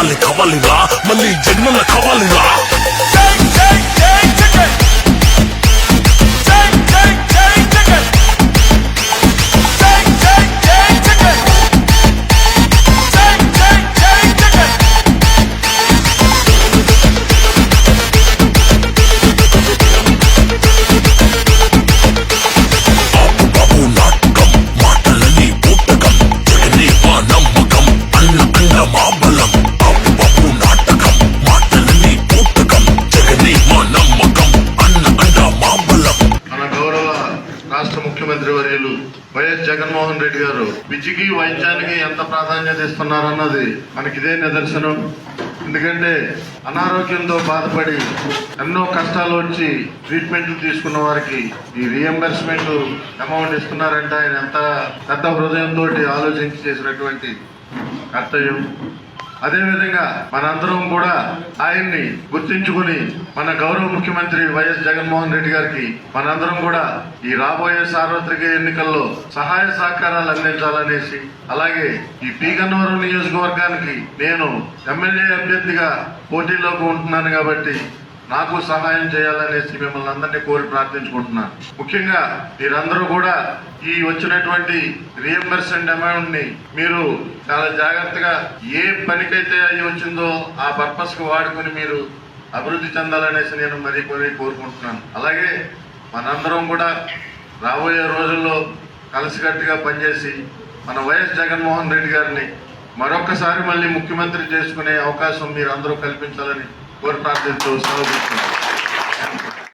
కావాలి కావాలిరా మళ్ళీ జన్మల కావాలిరా రాష్ట్ర ముఖ్యమంత్రి వర్యులు వైఎస్ జగన్మోహన్ రెడ్డి గారు విద్యకి వైద్యానికి ఎంత ప్రాధాన్యత ఇస్తున్నారన్నది మనకిదే నిదర్శనం. ఎందుకంటే అనారోగ్యంతో బాధపడి ఎన్నో కష్టాలు వచ్చి ట్రీట్మెంట్లు తీసుకున్న వారికి ఈ రియంబర్స్మెంట్ అమౌంట్ ఇస్తున్నారంటే ఆయన ఎంత పెద్ద హృదయంతో ఆలోచించి చేసినటువంటి కర్తవ్యం. అదేవిధంగా మనందరం కూడా ఆయన్ని గుర్తించుకుని మన గౌరవ ముఖ్యమంత్రి వైఎస్ జగన్మోహన్ రెడ్డి గారికి మనందరం కూడా ఈ రాబోయే సార్వత్రిక ఎన్నికల్లో సహాయ సహకారాలు అందించాలనేసి అలాగే ఈ పీగన్నవరం నియోజకవర్గానికి నేను ఎమ్మెల్యే అభ్యర్థిగా పోటీలోకి ఉంటున్నాను కాబట్టి నాకు సహాయం చేయాలనేసి మిమ్మల్ని అందరినీ కోరి ప్రార్థించుకుంటున్నాను. ముఖ్యంగా మీరందరూ కూడా ఈ వచ్చినటువంటి రియంబర్స్మెంట్ అమౌంట్ని మీరు చాలా జాగ్రత్తగా ఏ పనికైతే అయ్యి వచ్చిందో ఆ పర్పస్కు వాడుకొని మీరు అభివృద్ధి చెందాలనేసి నేను మరీ కొని కోరుకుంటున్నాను. అలాగే మనందరం కూడా రాబోయే రోజుల్లో కలిసికట్టుగా పనిచేసి మన వైఎస్ జగన్మోహన్ రెడ్డి గారిని మరొకసారి మళ్ళీ ముఖ్యమంత్రి చేసుకునే అవకాశం మీరు అందరూ కల్పించాలని కోరి ప్రార్థిస్తూ సెలవు తీసుకున్నాను